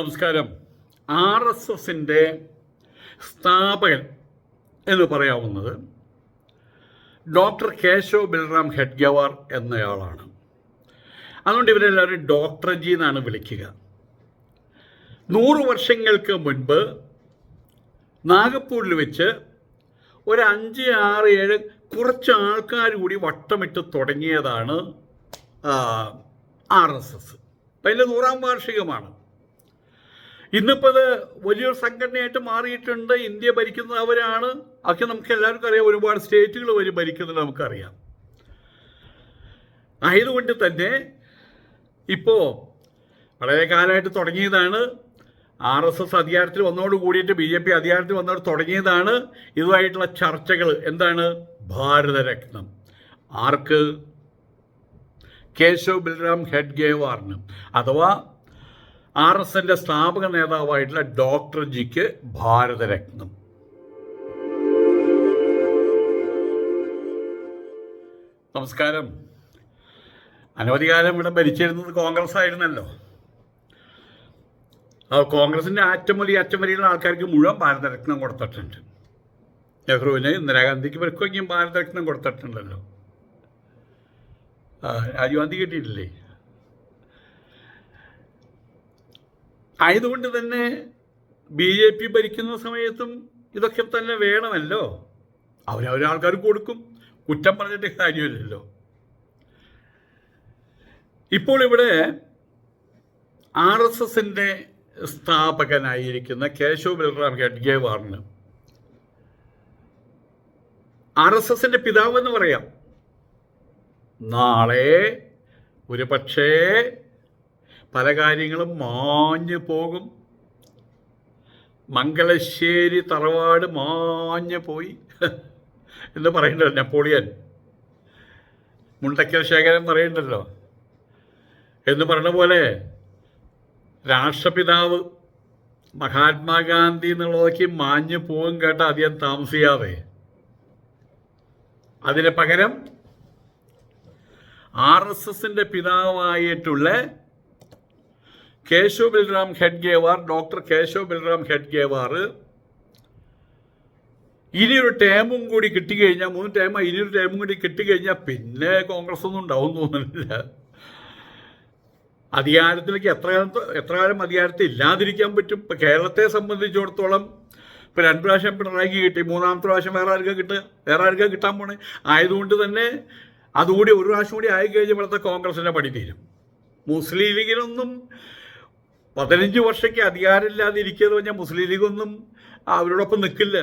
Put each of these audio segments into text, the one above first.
നമസ്കാരം. R S എസിന്റെ സ്ഥാപകൻ എന്ന് പറയാവുന്നത് ഡോക്ടർ കേശവ് ബൽറാം ഹെഡ്ഗവാർ എന്നയാളാണ്. അതുകൊണ്ട് ഇവരെല്ലാവരും ഡോക്ടർ ജി എന്നാണ് വിളിക്കുക. നൂറ് വർഷങ്ങൾക്ക് മുൻപ് നാഗപ്പൂരിൽ വെച്ച് ഒരു അഞ്ച് ആറ് ഏഴ് കുറച്ച് ആൾക്കാർ കൂടി വട്ടമിട്ട് തുടങ്ങിയതാണ് ആർ എസ് എസ്. അതിന്റെ നൂറാം വാർഷികമാണ്. ഇന്നിപ്പോൾ അത് വലിയൊരു സംഘടനയായിട്ട് മാറിയിട്ടുണ്ട്. ഇന്ത്യ ഭരിക്കുന്നത് അവരാണ് അതൊക്കെ നമുക്ക് എല്ലാവർക്കും അറിയാം. ഒരുപാട് സ്റ്റേറ്റുകൾ വരെ ഭരിക്കുന്നത് നമുക്കറിയാം. ആയതുകൊണ്ട് തന്നെ ഇപ്പോൾ വളരെ കാലമായിട്ട് തുടങ്ങിയതാണ്. ആർ എസ് എസ് അധികാരത്തിൽ വന്നതോട് കൂടിയിട്ട് ബി ജെ പി അധികാരത്തിൽ വന്നതോട് തുടങ്ങിയതാണ്. ഇതുമായിട്ടുള്ള ചർച്ചകൾ എന്താണ്? ഭാരതരത്നം. ആർക്ക്? കേശവ് ബൽറാം ഹെഡ്ഗേവാറിന്. അഥവാ ആർ എസ് എന്റെ സ്ഥാപക നേതാവായിട്ടുള്ള ഡോക്ടർ ജിക്ക് ഭാരതരത്നം. നമസ്കാരം. അനവധി കാലം ഇവിടെ ഭരിച്ചിരുന്നത് കോൺഗ്രസ് ആയിരുന്നല്ലോ. ആ കോൺഗ്രസിന്റെ ആറ്റം അറ്റമൊലിയുള്ള ആൾക്കാർക്ക് മുഴുവൻ ഭാരതരത്നം കൊടുത്തിട്ടുണ്ട്. നെഹ്റുവിന് ഇന്ദിരാഗാന്ധിക്ക് ഇവർക്കൊക്കെയും ഭാരതരത്നം കൊടുത്തിട്ടുണ്ടല്ലോ. രാജീവ് ഗാന്ധി കിട്ടിയിട്ടില്ലേ? ആയതുകൊണ്ട് തന്നെ ബി ജെ പി ഭരിക്കുന്ന സമയത്തും ഇതൊക്കെ തന്നെ വേണമല്ലോ. അവരവരെ ആൾക്കാർ കൊടുക്കും. കുറ്റം പറഞ്ഞിട്ട് കാര്യമില്ലല്ലോ. ഇപ്പോൾ ഇവിടെ ആർ എസ് എസിന്റെ സ്ഥാപകനായിരിക്കുന്ന കേശവ് ബൽറാം ഹെഡ്ഗേവാറിന് ആർ എസ് എസിന്റെ പിതാവ് എന്ന് പറയാം. നാളെ ഒരു പക്ഷേ പല കാര്യങ്ങളും മാഞ്ഞു പോകും. മംഗലശ്ശേരി തറവാട് മാഞ്ഞു പോയി. എന്ന് പറയണ്ടല്ലോ നെപ്പോളിയൻ. മുണ്ടക്കൽ ശേഖരൻ പറയണ്ടല്ലോ എന്ന് പറഞ്ഞ പോലെ രാഷ്ട്രപിതാവ് മഹാത്മാഗാന്ധി എന്നുള്ളതൊക്കെ മാഞ്ഞു പോകും കേട്ട അധികം താമസിയാതെ. അതിന് പകരം ആർ എസ് എസിന്റെ പിതാവായിട്ടുള്ള കേശവ് ബൽറാം ഹെഡ്ഗേവാർ ഡോക്ടർ കേശവ് ബൽറാം ഹെഡ്ഗേവാർ ഇനിയൊരു ടേമും കൂടി കിട്ടിക്കഴിഞ്ഞാൽ മൂന്ന് ടേമ ഇനിയൊരു ടേമും കൂടി കിട്ടിക്കഴിഞ്ഞാൽ പിന്നെ കോൺഗ്രസ് ഒന്നും ഉണ്ടാവും തോന്നുന്നില്ല. അധികാരത്തിലേക്ക് എത്ര കാലത്ത് എത്ര കാലം അധികാരത്തിൽ ഇല്ലാതിരിക്കാൻ പറ്റും? ഇപ്പം കേരളത്തെ സംബന്ധിച്ചിടത്തോളം ഇപ്പം രണ്ട് പ്രാവശ്യം പിണറായിക്ക് കിട്ടി മൂന്നാമത്തെ പ്രാവശ്യം വേറെ ആർക്കാ കിട്ടുക? വേറെ ആർക്കാ കിട്ടാൻ പോണേ? ആയതുകൊണ്ട് തന്നെ അതുകൂടി ഒരു പ്രാവശ്യം കൂടി ആയി കഴിഞ്ഞപ്പോഴത്തെ കോൺഗ്രസിന്റെ പണി തീരും. മുസ്ലിം ലീഗിനൊന്നും പതിനഞ്ച് വർഷയ്ക്ക് അധികാരമില്ലാതിരിക്കുക പറഞ്ഞാൽ മുസ്ലിം ലീഗൊന്നും അവരോടൊപ്പം നിൽക്കില്ല.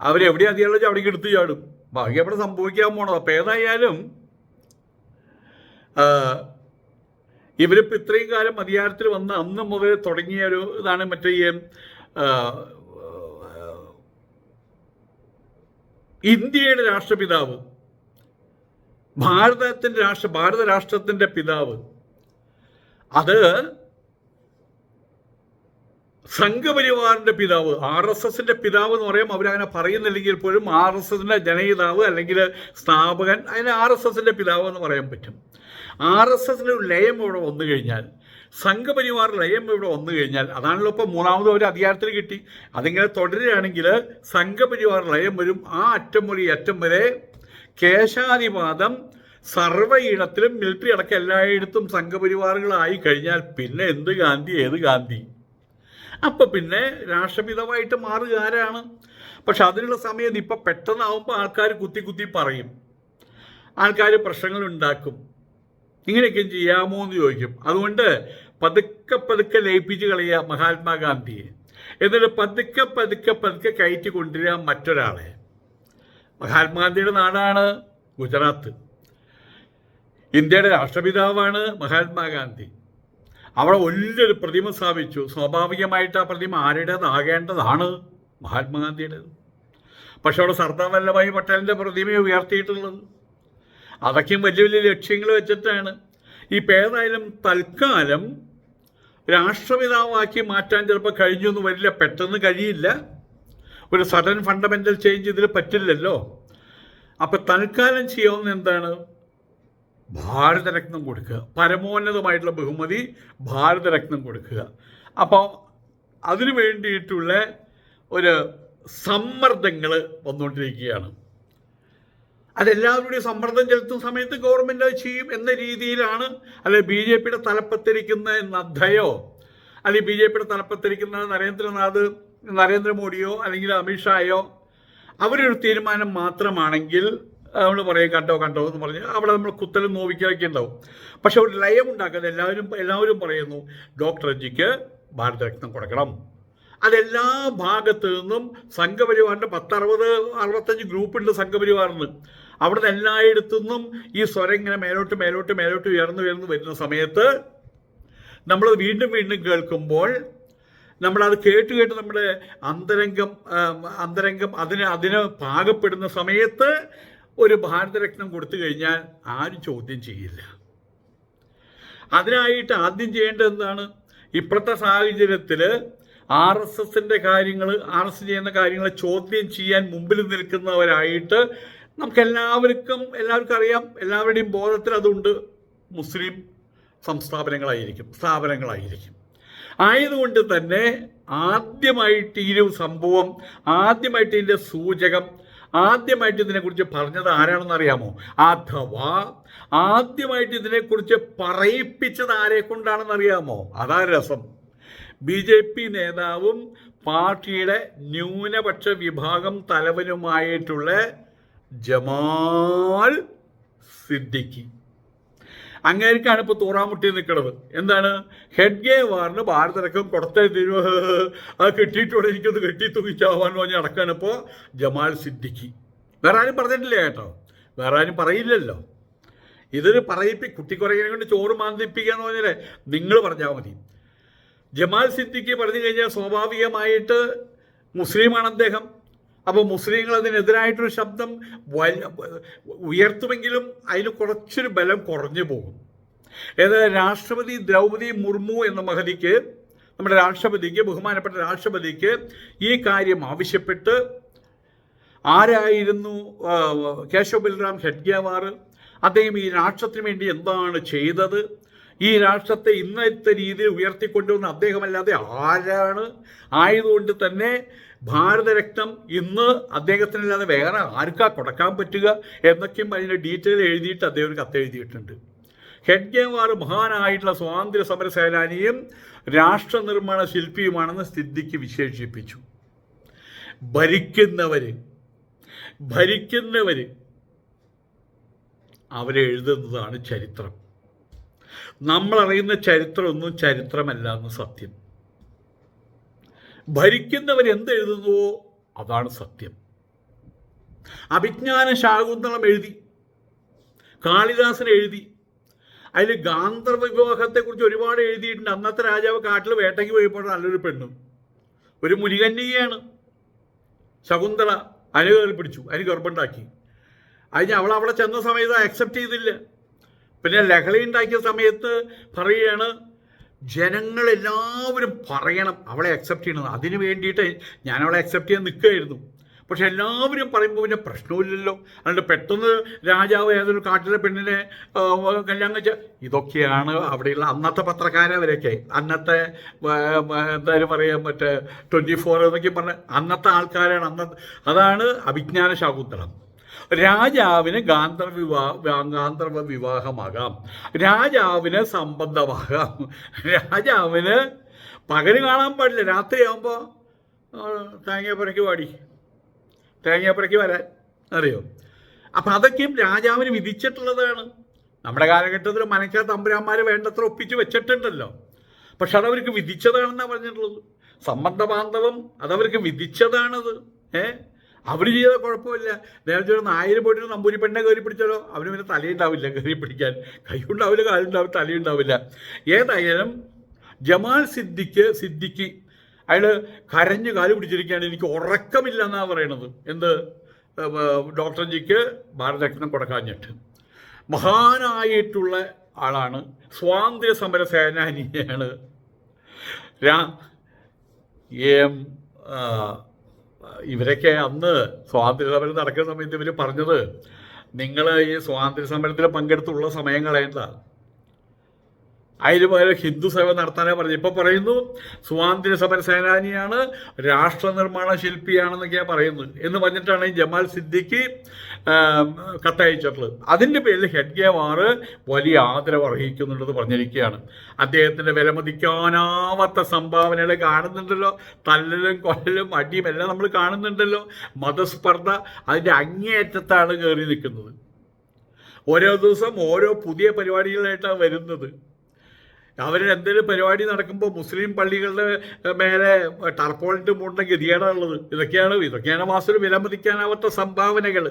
അവരെവിടെ അധികാരം വെച്ചാൽ അവിടേക്ക് എടുത്തു ചാടും. ബാക്കി അവിടെ സംഭവിക്കാൻ പോണത് അപ്പം ഏതായാലും ഇവരിപ്പോൾ ഇത്രയും കാലം അധികാരത്തിൽ വന്ന് അന്ന് മുതൽ തുടങ്ങിയ ഒരു ഇതാണ് മറ്റേ ഇന്ത്യയുടെ രാഷ്ട്രപിതാവ് ഭാരതത്തിന്റെ രാഷ്ട്ര ഭാരത രാഷ്ട്രത്തിന്റെ പിതാവ്. അത് സംഘപരിവാറിന്റെ പിതാവ് ആർ എസ് എസിന്റെ പിതാവ് എന്ന് പറയുമ്പോൾ അവരങ്ങനെ പറയുന്നില്ലെങ്കിൽ പോലും ആർ എസ് എസിന്റെ ജനയിതാവ് അല്ലെങ്കിൽ സ്ഥാപകൻ അതിന് ആർ എസ് എസിന്റെ പിതാവ് എന്ന് പറയാൻ പറ്റും. ആർ എസ് എസിന്റെ ഒരു ലയം ഇവിടെ വന്നു കഴിഞ്ഞാൽ സംഘപരിവാർ ലയം ഇവിടെ വന്നു കഴിഞ്ഞാൽ അതാണല്ലോ ഇപ്പോൾ മൂന്നാമത് ഒരു അധികാരത്തിൽ കിട്ടി. അതിങ്ങനെ തുടരുകയാണെങ്കിൽ സംഘപരിവാർ ലയം വരും. ആ അറ്റം മുതൽ ഈ അറ്റം വരെ കേശാധിപാതം സർവ ഇടത്തിലും മിലിറ്ററി അടക്കം എല്ലായിടത്തും സംഘപരിവാറുകളായി കഴിഞ്ഞാൽ പിന്നെ എന്ത് ഗാന്ധി ഏത് ഗാന്ധി? അപ്പൊ പിന്നെ രാഷ്ട്രപിതാവായിട്ട് മാറുക ആരാണ്? പക്ഷെ അതിനുള്ള സമയം ഇപ്പൊ പെട്ടെന്നാവുമ്പോൾ ആൾക്കാർ കുത്തി കുത്തി പറയും. ആൾക്കാർ പ്രശ്നങ്ങൾ ഉണ്ടാക്കും. ഇങ്ങനെയൊക്കെ ചെയ്യാമോ എന്ന് ചോദിക്കും. അതുകൊണ്ട് പതുക്കെ പതുക്കെ ലയിപ്പിച്ച് കളയുക മഹാത്മാഗാന്ധിയെ. എന്നിട്ട് പതുക്കെ പതുക്കെ പതുക്കെ കയറ്റി കൊണ്ടുവരിക മറ്റൊരാളെ. മഹാത്മാഗാന്ധിയുടെ നാടാണ് ഗുജറാത്ത്. ഇന്ത്യയുടെ രാഷ്ട്രപിതാവാണ് മഹാത്മാഗാന്ധി. അവിടെ വലിയൊരു പ്രതിമ സ്ഥാപിച്ചു. സ്വാഭാവികമായിട്ട് ആ പ്രതിമ ആരുടേതാകേണ്ടതാണ്? മഹാത്മാഗാന്ധിയുടേത്. പക്ഷെ അവിടെ സർദാർ വല്ലഭായി പട്ടേലിന്റെ പ്രതിമയെ ഉയർത്തിയിട്ടുള്ളത്. അതൊക്കെയും വലിയ വലിയ ലക്ഷ്യങ്ങൾ വെച്ചിട്ടാണ്. ഈ ഏതായാലും തൽക്കാലം രാഷ്ട്രപിതാവാക്കി മാറ്റാൻ ചിലപ്പോൾ കഴിഞ്ഞു എന്ന് വരില്ല. പെട്ടെന്ന് കഴിയില്ല. ഒരു സഡൻ ഫണ്ടമെന്റൽ ചേഞ്ച് ഇതിൽ പറ്റില്ലല്ലോ. അപ്പം തൽക്കാലം ചെയ്യാവുന്ന എന്താണ് ഭാരതരത്നം കൊടുക്കുക. പരമോന്നതമായിട്ടുള്ള ബഹുമതി ഭാരതരത്നം കൊടുക്കുക. അപ്പോൾ അതിനു വേണ്ടിയിട്ടുള്ള ഒരു സമ്മർദ്ദങ്ങൾ വന്നുകൊണ്ടിരിക്കുകയാണ്. അതെല്ലാവരുടെയും സമ്മർദ്ദം ചെലുത്തുന്ന സമയത്ത് ഗവൺമെന്റ് അത് ചെയ്യും എന്ന രീതിയിലാണ് അല്ലെ ബി ജെ പിയുടെ തലപ്പത്തിരിക്കുന്ന നദ്ദയോ അല്ലെങ്കിൽ ബി ജെ പിയുടെ തലപ്പത്തിരിക്കുന്ന നരേന്ദ്രനാഥ് നരേന്ദ്രമോദിയോ അല്ലെങ്കിൽ അമിത്ഷായോ അവരൊരു തീരുമാനം മാത്രമാണെങ്കിൽ നമ്മൾ പറയും കണ്ടോ കണ്ടോ എന്ന് പറഞ്ഞ് അവിടെ നമ്മൾ കുത്തലും നോവിക്കലൊക്കെ ഉണ്ടാവും. പക്ഷെ ഒരു ലയം ഉണ്ടാക്കുന്നത് എല്ലാവരും എല്ലാവരും പറയുന്നു ഡോക്ടർ ജിക്ക് ഭാരതരത്നം കൊടുക്കണം. അതെല്ലാ ഭാഗത്തു നിന്നും സംഘപരിവാറിന്റെ പത്തറുപത് അറുപത്തഞ്ച് ഗ്രൂപ്പുണ്ട് സംഘപരിവാറിന് അവിടെ നിന്ന് എല്ലായിടത്തു നിന്നും ഈ സ്വരം ഇങ്ങനെ മേലോട്ട് മേലോട്ട് മേലോട്ട് ഉയർന്നു ഉയർന്നു വരുന്ന സമയത്ത് നമ്മൾ വീണ്ടും വീണ്ടും കേൾക്കുമ്പോൾ നമ്മളത് കേട്ട് കേട്ട് നമ്മുടെ അന്തരംഗം അന്തരംഗം അതിന് അതിന് പാകപ്പെടുന്ന സമയത്ത് ഒരു ഭാരതരത്നം കൊടുത്തു കഴിഞ്ഞാൽ ആരും ചോദ്യം ചെയ്യില്ല. അതിനായിട്ട് ആദ്യം ചെയ്യേണ്ടത് എന്താണ്? ഇപ്പോഴത്തെ സാഹചര്യത്തിൽ ആർ എസ് എസിന്റെ കാര്യങ്ങൾ ആർ എസ് ചെയ്യുന്ന കാര്യങ്ങൾ ചോദ്യം ചെയ്യാൻ മുമ്പിൽ നിൽക്കുന്നവരായിട്ട് നമുക്ക് എല്ലാവർക്കും എല്ലാവർക്കും അറിയാം എല്ലാവരുടെയും ബോധത്തിൽ അതുണ്ട്. മുസ്ലിം സംസ്ഥാപനങ്ങളായിരിക്കും സ്ഥാപനങ്ങളായിരിക്കും. ആയതുകൊണ്ട് തന്നെ ആദ്യമായിട്ട് ഈ ഒരു സംഭവം ആദ്യമായിട്ട് ഇതിന്റെ സൂചകം ആദ്യമായിട്ട് ഇതിനെക്കുറിച്ച് പറഞ്ഞത് ആരാണെന്ന് അറിയാമോ അഥവാ ആദ്യമായിട്ട് ഇതിനെക്കുറിച്ച് പറയിപ്പിച്ചത് ആരെ കൊണ്ടാണെന്ന് അറിയാമോ അതാ രസം. ബി ജെ പി നേതാവും പാർട്ടിയുടെ ന്യൂനപക്ഷ വിഭാഗം തലവനുമായിട്ടുള്ള ജമാൽ സിദ്ദിഖി. അങ്ങേർക്കാണ് ഇപ്പോൾ തൂറാമുട്ടി നിൽക്കുന്നത് എന്താണ്? ഹെഡ് ഗേ വാറിന് ഭാരതരക്കം കൊടുത്ത അത് കെട്ടിയിട്ടോടെ എനിക്കത് കെട്ടി തൂക്കിച്ചാവാന്ന് പറഞ്ഞ് നടക്കാണ് ഇപ്പോൾ ജമാൽ സിദ്ദിഖി. വേറെ ആരും പറഞ്ഞിട്ടില്ല കേട്ടോ. വേറെ ആരും പറയില്ലല്ലോ. ഇതൊരു പറയിപ്പി കുട്ടിക്കുറയിനെ കൊണ്ട് ചോറ് മാന്തിപ്പിക്കുക എന്ന് പറഞ്ഞാലേ നിങ്ങൾ പറഞ്ഞാൽ മതി. ജമാൽ സിദ്ദിഖി പറഞ്ഞു കഴിഞ്ഞാൽ സ്വാഭാവികമായിട്ട് മുസ്ലിമാണ് അദ്ദേഹം. അപ്പോൾ മുസ്ലിങ്ങൾ അതിനെതിരായിട്ടൊരു ശബ്ദം ഉയർത്തുമെങ്കിലും അതിന് കുറച്ചൊരു ബലം കുറഞ്ഞു പോകും. ഏതായാലും രാഷ്ട്രപതി ദ്രൗപദി മുർമു എന്ന മഹതിക്ക് നമ്മുടെ രാഷ്ട്രപതിക്ക് ബഹുമാനപ്പെട്ട രാഷ്ട്രപതിക്ക് ഈ കാര്യം ആവശ്യപ്പെട്ട് ആരായിരുന്നു കേശവ് ബൽറാം ഹെഡ്ഗേവാർ അദ്ദേഹം ഈ രാഷ്ട്രത്തിന് വേണ്ടി എന്താണ് ചെയ്തത്? ഈ രാഷ്ട്രത്തെ ഇന്നത്തെ രീതിയിൽ ഉയർത്തിക്കൊണ്ടുവന്ന അദ്ദേഹമല്ലാതെ ആരാണ്? ആയതുകൊണ്ട് തന്നെ ഭാരതരത്നം ഇന്ന് അദ്ദേഹത്തിനല്ലാതെ വേറെ ആർക്കാ കൊടുക്കാൻ പറ്റുക എന്നൊക്കെയും അതിന്റെ ഡീറ്റെയിൽ എഴുതിയിട്ട് അദ്ദേഹം ഒരു കത്ത് എഴുതിയിട്ടുണ്ട്. ഹെഡ്ഗേവാർ മഹാനായിട്ടുള്ള സ്വാതന്ത്ര്യ സമര സേനാനിയും രാഷ്ട്ര നിർമ്മാണ ശില്പിയുമാണെന്ന് സ്ഥിതിക്ക് വിശേഷിപ്പിച്ചു. ഭരിക്കുന്നവര് ഭരിക്കുന്നവര് അവരെഴുതുന്നതാണ് ചരിത്രം. നമ്മളറിയുന്ന ചരിത്രമൊന്നും ചരിത്രമല്ല എന്ന് സത്യം. ഭരിക്കുന്നവർ എന്തെഴുതുന്നുവോ അതാണ് സത്യം. അഭിജ്ഞാന ശാകുന്തളം എഴുതി കാളിദാസൻ എഴുതി അതിൽ ഗാന്ധർവ വിവാഹത്തെക്കുറിച്ച് ഒരുപാട് എഴുതിയിട്ടുണ്ട്. അന്നത്തെ രാജാവ് കാട്ടിൽ വേട്ടയ്ക്ക് പോയപ്പോൾ നല്ലൊരു പെണ്ണും. ഒരു മുനികന്യകയാണ് ശകുന്തള അതിന് പിടിച്ചു അതിന് ഗർഭമുണ്ടാക്കി. അതിന് അവൾ അവിടെ ചെന്ന സമയത്ത് അക്സെപ്റ്റ് ചെയ്തില്ല. പിന്നെ ലഹളി ഉണ്ടാക്കിയ സമയത്ത് പറയുകയാണ് ജനങ്ങളെല്ലാവരും പറയണം അവളെ അക്സെപ്റ്റ് ചെയ്യണം. അതിന് വേണ്ടിയിട്ട് ഞാൻ അവളെ അക്സെപ്റ്റ് ചെയ്യാൻ നിൽക്കുകയായിരുന്നു. പക്ഷെ എല്ലാവരും പറയുമ്പോൾ പിന്നെ പ്രശ്നമില്ലല്ലോ. അതുകൊണ്ട് പെട്ടെന്ന് രാജാവ് ഏതൊരു കാട്ടിലെ പെണ്ണിനെ കല്യാണം കഴിച്ച ഇതൊക്കെയാണ് അവിടെയുള്ള അന്നത്തെ പത്രക്കാരവരൊക്കെ. അന്നത്തെ എന്തായാലും പറയാം മറ്റേ ട്വന്റി ഫോർ എന്നൊക്കെ പറഞ്ഞ അന്നത്തെ ആൾക്കാരാണ് അന്നത്തെ അതാണ് അഭിജ്ഞാന ശാകുന്തളം. രാജാവിന് ഗാന്ധർവ വിവാഹ ഗാന്ധർവ വിവാഹമാകാം. രാജാവിന് സംബന്ധമാകാം. രാജാവിന് പകൽ കാണാൻ പാടില്ല. രാത്രിയാകുമ്പോൾ തേങ്ങപ്പുറയ്ക്ക് പാടി തേങ്ങപ്പുറയ്ക്ക് വരാൻ. അറിയോ? അപ്പം അതൊക്കെയും രാജാവിന് വിധിച്ചിട്ടുള്ളതാണ്. നമ്മുടെ കാലഘട്ടത്തിൽ മനക്ക തമ്പുരാന്മാരെ വേണ്ടത്ര ഒപ്പിച്ച് വെച്ചിട്ടുണ്ടല്ലോ. പക്ഷെ അതവർക്ക് വിധിച്ചതാണെന്നാണ് പറഞ്ഞിട്ടുള്ളത്. സംബന്ധ ബാന്ധവം അതവർക്ക് വിധിച്ചതാണത്. ഏ? അവർ ചെയ്ത കുഴപ്പമില്ല. നേരത്തെ ഒരു നായര് പോയിട്ട് നമ്പൂരി പെണ്ണെ കയറി പിടിച്ചാലോ? അവന് പിന്നെ തലയുണ്ടാവില്ല കയറി പിടിക്കാൻ. കൈയുണ്ടാവില്ല കാലുണ്ടാവില്ല തലയുണ്ടാവില്ല. ഏതായാലും ജമാൽ സിദ്ദിഖ് സിദ്ദിഖ് അയാൾ കരഞ്ഞ് കാൽ പിടിച്ചിരിക്കുകയാണ്. എനിക്ക് ഉറക്കമില്ല എന്നാണ് പറയണത്. എന്ത്? ഡോക്ടർ ജിക്ക് ഭാരതരത്നം കൊടുക്കാഞ്ഞിട്ട്. മഹാനായിട്ടുള്ള ആളാണ്. സ്വാതന്ത്ര്യ സമര സേനാനിയാണ്. രാ ഇവരൊക്കെ അന്ന് സ്വാതന്ത്ര്യ സമരം നടക്കുന്ന സമയത്ത് ഇവർ പറഞ്ഞത് നിങ്ങൾ ഈ സ്വാതന്ത്ര്യ സമരത്തിൽ പങ്കെടുത്തുള്ള സമയം അതിന് പകരം ഹിന്ദു സേവ നടത്താനേ പറഞ്ഞു. ഇപ്പൊ പറയുന്നു സ്വാതന്ത്ര്യ സമര സേനാനിയാണ് രാഷ്ട്ര നിർമ്മാണ ശില്പിയാണെന്നൊക്കെയാണ് പറയുന്നത് എന്ന് പറഞ്ഞിട്ടാണ് ഈ ജമാൽ സിദ്ദിഖ് കത്തയച്ചിട്ടുള്ളത്. അതിന്റെ പേരിൽ ഹെഡ്ഗേവാർ വലിയ ആദരവ് അർഹിക്കുന്നുണ്ടെന്ന് പറഞ്ഞിരിക്കുകയാണ്. അദ്ദേഹത്തിന്റെ വിലമതിക്കാനാവാത്ത സംഭാവനകൾ കാണുന്നുണ്ടല്ലോ. തല്ലലും കൊല്ലലും അടിയും എല്ലാം നമ്മൾ കാണുന്നുണ്ടല്ലോ. മതസ്പർദ്ധ അതിന്റെ അങ്ങേയറ്റത്താണ് കയറി നിൽക്കുന്നത്. ഓരോ ദിവസം ഓരോ പുതിയ പരിപാടികളായിട്ടാണ് വരുന്നത്. അവരുടെ എന്തെങ്കിലും പരിപാടി നടക്കുമ്പോൾ മുസ്ലിം പള്ളികളുടെ മേലെ ടർപ്പോളിന്റെ മൂണ്ട ഗതികേടാണുള്ളത്. ഇതൊക്കെയാണ് ഇതൊക്കെയാണ് മാസ്റ്റർ വിലമതിക്കാനാവാത്ത സംഭാവനകൾ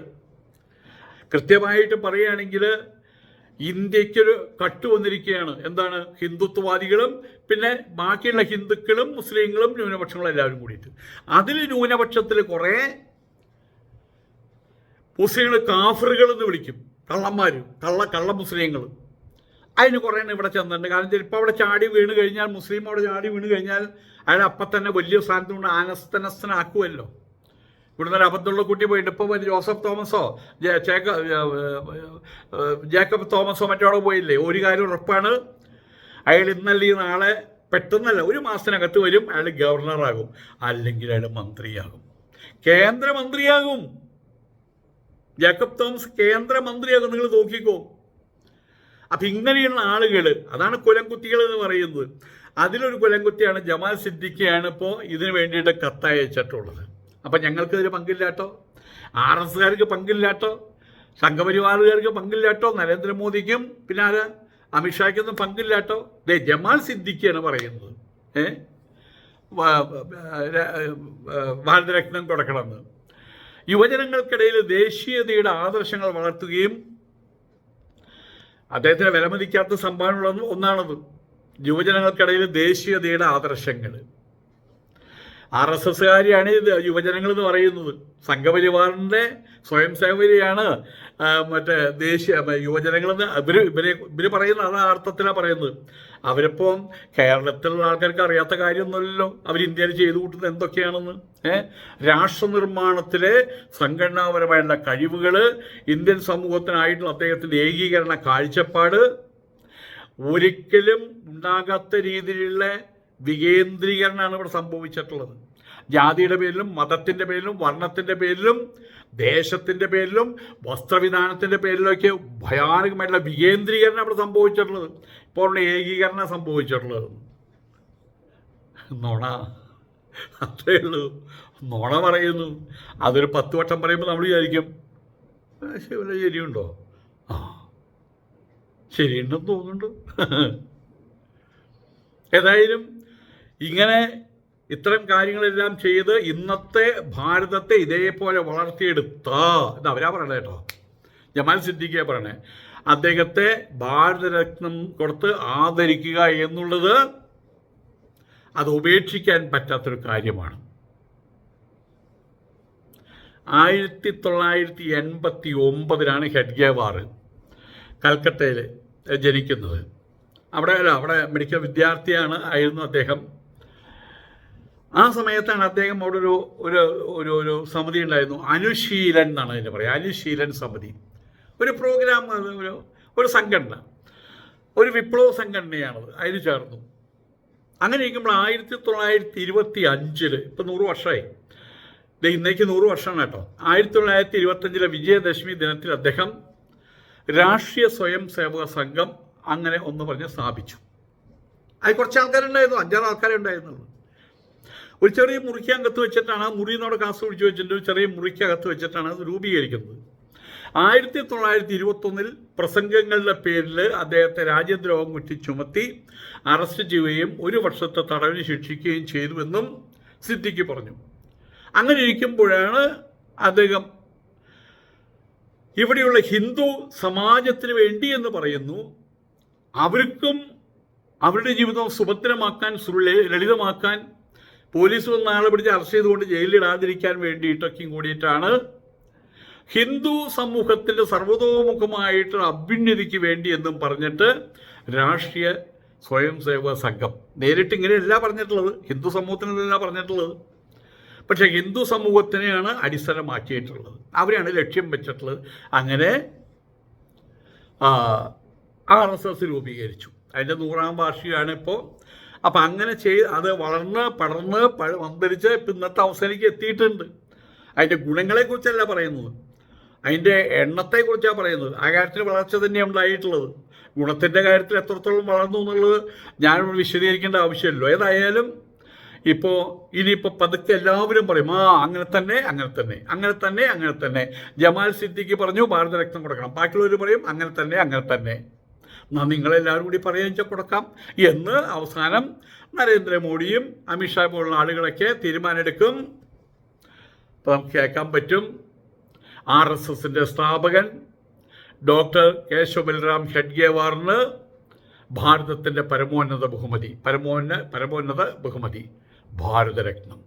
കൃത്യമായിട്ട് പറയുകയാണെങ്കിൽ ഇന്ത്യക്കൊരു കട്ട് വന്നിരിക്കുകയാണ്. എന്താണ്? ഹിന്ദുത്വവാദികളും പിന്നെ ബാക്കിയുള്ള ഹിന്ദുക്കളും മുസ്ലിങ്ങളും ന്യൂനപക്ഷങ്ങളും എല്ലാവരും കൂടിയിട്ട്. അതിൽ ന്യൂനപക്ഷത്തിൽ കുറേ മുസ്ലിങ്ങൾ കാഫറുകൾ എന്ന് വിളിക്കും. കള്ളന്മാർ കള്ള കള്ള മുസ്ലിങ്ങൾ അതിന് കുറേ ഇവിടെ ചെന്നിട്ടുണ്ട്. കാരണം ചിലപ്പോൾ അവിടെ ചാടി വീണ് കഴിഞ്ഞാൽ മുസ്ലിം അവിടെ ചാടി വീണ് കഴിഞ്ഞാൽ അയാൾ അപ്പം തന്നെ വലിയ സ്ഥാനത്ത് കൊണ്ട് ആനസ്തനസ്തനാക്കുമല്ലോ ഇവിടുന്ന് ഒരു അബദ്ധമുള്ള കുട്ടി പോയിട്ട് ഇപ്പോൾ ജോസഫ് തോമസോ ജേക്കബ് തോമസോ മറ്റോ പോയില്ലേ? ഒരു കാര്യം ഉറപ്പാണ് അയാൾ ഇന്നല്ലേ നാളെ പെട്ടെന്നല്ല ഒരു മാസത്തിനകത്ത് വരും അയാൾ ഗവർണറാകും അല്ലെങ്കിൽ അയാൾ മന്ത്രിയാകും. കേന്ദ്രമന്ത്രിയാകും. ജേക്കബ് തോമസ് കേന്ദ്രമന്ത്രിയാകും നിങ്ങൾ നോക്കിക്കോ. അപ്പൊ ഇങ്ങനെയുള്ള ആളുകൾ അതാണ് കുലംകുത്തികൾ എന്ന് പറയുന്നത്. അതിലൊരു കുലംകുത്തിയാണ് ജമാൽ സിദ്ദിഖിയാണ് ഇപ്പോൾ ഇതിനു വേണ്ടിയിട്ട് കത്തയച്ചിട്ടുള്ളത്. അപ്പം ഞങ്ങൾക്ക് ഇതിൽ പങ്കില്ലാട്ടോ? ആർ എസ് കാർക്ക് പങ്കില്ലാട്ടോ? സംഘപരിവാറുകാർക്ക് പങ്കില്ലാട്ടോ? നരേന്ദ്രമോദിക്കും പിന്നെ ആര് അമിത്ഷായ്ക്കൊന്നും പങ്കില്ലാട്ടോ? ദേ ജമാൽ സിദ്ദിഖിയാണ് പറയുന്നത്. ഏ? ഭാരതരത്നം കൊടുക്കണമെന്ന് യുവജനങ്ങൾക്കിടയിൽ ദേശീയതയുടെ ആദർശങ്ങൾ വളർത്തുകയും അദ്ദേഹത്തിന് വിലമതിക്കാത്ത സംഭാവനയുള്ള ഒന്നാണത്. യുവജനങ്ങൾക്കിടയിൽ ദേശീയതയുടെ ആദർശങ്ങൾ ആർ എസ് എസ്സുകാരിയാണ് ഇത് യുവജനങ്ങൾ എന്ന് പറയുന്നത്. സംഘപരിവാറിന്റെ സ്വയം സേവകരെയാണ് മറ്റേ ദേശീയ യുവജനങ്ങളെന്ന് ഇവർ ഇവരെ ഇവർ പറയുന്ന അത് അർത്ഥത്തിലാണ് പറയുന്നത്. അവരിപ്പം കേരളത്തിലുള്ള ആൾക്കാർക്ക് അറിയാത്ത കാര്യമൊന്നുമല്ലല്ലോ അവർ ഇന്ത്യയിൽ ചെയ്തു കൂട്ടുന്നത് എന്തൊക്കെയാണെന്ന്. ഏഹ് രാഷ്ട്ര നിർമ്മാണത്തിലെ സംഘടനാപരമായുള്ള കഴിവുകൾ ഇന്ത്യൻ സമൂഹത്തിനായിട്ടുള്ള അദ്ദേഹത്തിന്റെ ഏകീകരണ കാഴ്ചപ്പാട് ഒരിക്കലും ഉണ്ടാകാത്ത രീതിയിലുള്ള വികേന്ദ്രീകരണമാണ് ഇവിടെ സംഭവിച്ചിട്ടുള്ളത്. ജാതിയുടെ പേരിലും മതത്തിന്റെ പേരിലും വർണത്തിന്റെ പേരിലും ദേശത്തിന്റെ പേരിലും വസ്ത്രവിധാനത്തിന്റെ പേരിലൊക്കെ ഭയാനകമായിട്ടുള്ള വികേന്ദ്രീകരണം ഇവിടെ സംഭവിച്ചിട്ടുള്ളത്. ഇപ്പോൾ ഉള്ള ഏകീകരണം സംഭവിച്ചിട്ടുള്ളത്. നോണ അത്രേ ഉള്ളൂ. നോണ പറയുന്നു. അതൊരു പത്ത് വട്ടം പറയുമ്പോൾ നമ്മൾ വിചാരിക്കും "ആ, ശരി, വല്ല ശരിയുണ്ടോ? ആ ശരിയുണ്ടെന്ന് തോന്നുന്നുണ്ട്. ഏതായാലും ഇങ്ങനെ ഇത്തരം കാര്യങ്ങളെല്ലാം ചെയ്ത് ഇന്നത്തെ ഭാരതത്തെ ഇതേപോലെ വളർത്തിയെടുത്ത എന്ന് അവരാ പറയണേ കേട്ടോ. ജമാൽ സിദ്ദിഖിയെ പറയണേ. അദ്ദേഹത്തെ ഭാരതരത്നം കൊടുത്ത് ആദരിക്കുക എന്നുള്ളത് അത് ഉപേക്ഷിക്കാൻ പറ്റാത്തൊരു കാര്യമാണ്. ആയിരത്തി തൊള്ളായിരത്തി എൺപത്തി ഒമ്പതിലാണ് ഹെഡ്ഗേവാർ കൽക്കട്ടയിൽ ജനിക്കുന്നത്. അവിടെ അല്ല അവിടെ മെഡിക്കൽ വിദ്യാർത്ഥിയാണ് ആയിരുന്നു അദ്ദേഹം. ആ സമയത്താണ് അദ്ദേഹം അവിടെ ഒരു ഒരു ഒരു ഒരു സമിതി ഉണ്ടായിരുന്നു. അനുശീലൻ എന്നാണ് അതിന്റെ പറയുക അനുശീലൻ സമിതി. ഒരു പ്രോഗ്രാം ഒരു ഒരു സംഘടന. ഒരു വിപ്ലവ സംഘടനയാണത്. അതിന് ചേർന്നു. അങ്ങനെ ഇരിക്കുമ്പോൾ ആയിരത്തി തൊള്ളായിരത്തി ഇരുപത്തി അഞ്ചിൽ ഇപ്പം നൂറ് വർഷമായി. ഇന്നേക്ക് നൂറ് വർഷമാണ് കേട്ടോ. ആയിരത്തി തൊള്ളായിരത്തി ഇരുപത്തഞ്ചിലെ വിജയദശമി ദിനത്തിൽ അദ്ദേഹം രാഷ്ട്രീയ സ്വയം സേവക സംഘം അങ്ങനെ ഒന്ന് പറഞ്ഞ് സ്ഥാപിച്ചു. അത് കുറച്ച് ആൾക്കാരുണ്ടായിരുന്നു. അഞ്ചാറ് ആൾക്കാരെ ഉണ്ടായിരുന്നുള്ളൂ ഒരു ചെറിയ മുറിക്കകത്ത് വെച്ചിട്ടാണ് ആ കാസ് പിടിച്ച് വെച്ചിട്ട് ഒരു ചെറിയ മുറിക്കകത്ത് വെച്ചിട്ടാണ് അത് രൂപീകരിക്കുന്നത്. ആയിരത്തി തൊള്ളായിരത്തി ഇരുപത്തൊന്നിൽ പ്രസംഗങ്ങളുടെ പേരിൽ അദ്ദേഹത്തെ രാജ്യദ്രോഹം കുറ്റി ചുമത്തി അറസ്റ്റ് ചെയ്യുകയും ഒരു വർഷത്തെ തടവിന് ശിക്ഷിക്കുകയും ചെയ്തുവെന്നും സിദ്ദിഖ് പറഞ്ഞു. അങ്ങനെ ഇരിക്കുമ്പോഴാണ് അദ്ദേഹം ഇവിടെയുള്ള ഹിന്ദു സമാജത്തിന് വേണ്ടി എന്ന് പറയുന്നു അവർക്കും അവരുടെ ജീവിതം സുഭദ്രമാക്കാൻ ലളിതമാക്കാൻ പോലീസ് വന്ന് ആളെ പിടിച്ച് അറസ്റ്റ് ചെയ്തുകൊണ്ട് ജയിലിലിടാതിരിക്കാൻ വേണ്ടിയിട്ടൊക്കെയും കൂടിയിട്ടാണ് ഹിന്ദു സമൂഹത്തിന്റെ സർവതോമുഖമായിട്ടുള്ള അഭ്യുന്നതിക്ക് വേണ്ടി എന്നും പറഞ്ഞിട്ട് രാഷ്ട്രീയ സ്വയം സേവക സംഘം. നേരിട്ട് ഇങ്ങനെയല്ല പറഞ്ഞിട്ടുള്ളത്. ഹിന്ദു സമൂഹത്തിനല്ല പറഞ്ഞിട്ടുള്ളത്. പക്ഷേ ഹിന്ദു സമൂഹത്തിനെയാണ് അടിസ്ഥാനമാക്കിയിട്ടുള്ളത്. അവരെയാണ് ലക്ഷ്യം വെച്ചിട്ടുള്ളത്. അങ്ങനെ ആർ എസ് എസ് രൂപീകരിച്ചു. അതിന്റെ നൂറാം വാർഷികമാണ് ഇപ്പോൾ അപ്പം അങ്ങനെ ചെയ്ത് അത് വളർന്ന് പടർന്ന് അന്തരിച്ച് ഇന്നത്തെ അവസ്ഥയിലേക്ക് എത്തിയിട്ടുണ്ട്. അതിന്റെ ഗുണങ്ങളെക്കുറിച്ചല്ല പറയുന്നത്. അതിന്റെ എണ്ണത്തെക്കുറിച്ചാണ് പറയുന്നത്. ആ കാര്യത്തിൽ വളർച്ച തന്നെയാണ് ഉണ്ടായിട്ടുള്ളത്. ഗുണത്തിന്റെ കാര്യത്തിൽ എത്രത്തോളം വളർന്നു എന്നുള്ളത് ഞാൻ വിശദീകരിക്കേണ്ട ആവശ്യമില്ലല്ലോ ഏതായാലും ഇപ്പോൾ ഇനിയിപ്പോൾ പതുക്കെ എല്ലാവരും പറയും ആ അങ്ങനെ തന്നെ അങ്ങനെ തന്നെ അങ്ങനെ തന്നെ അങ്ങനെ തന്നെ. ജമാൽ സിദ്ദിഖ് പറഞ്ഞു ഭാരതരത്നം കൊടുക്കണം. ബാക്കിയുള്ളവർ പറയും അങ്ങനെ തന്നെ അങ്ങനെ തന്നെ. എന്നാ നിങ്ങളെല്ലാവരും കൂടി പറയുകയും കൊടുക്കാം. എന്ന് അവസാനം നരേന്ദ്രമോദിയും അമിത്ഷാ പോലുള്ള ആളുകളൊക്കെ തീരുമാനമെടുക്കും. അപ്പോൾ നമുക്ക് കേൾക്കാൻ പറ്റും. ആർ എസ് എസിന്റെ സ്ഥാപകൻ ഡോക്ടർ കേശവ ബൽറാം ഹെഡ്ഗേവാറിന് ഭാരതത്തിന്റെ പരമോന്നത ബഹുമതി. പരമോന്ന പരമോന്നത ബഹുമതി. ഭാരതരത്നം.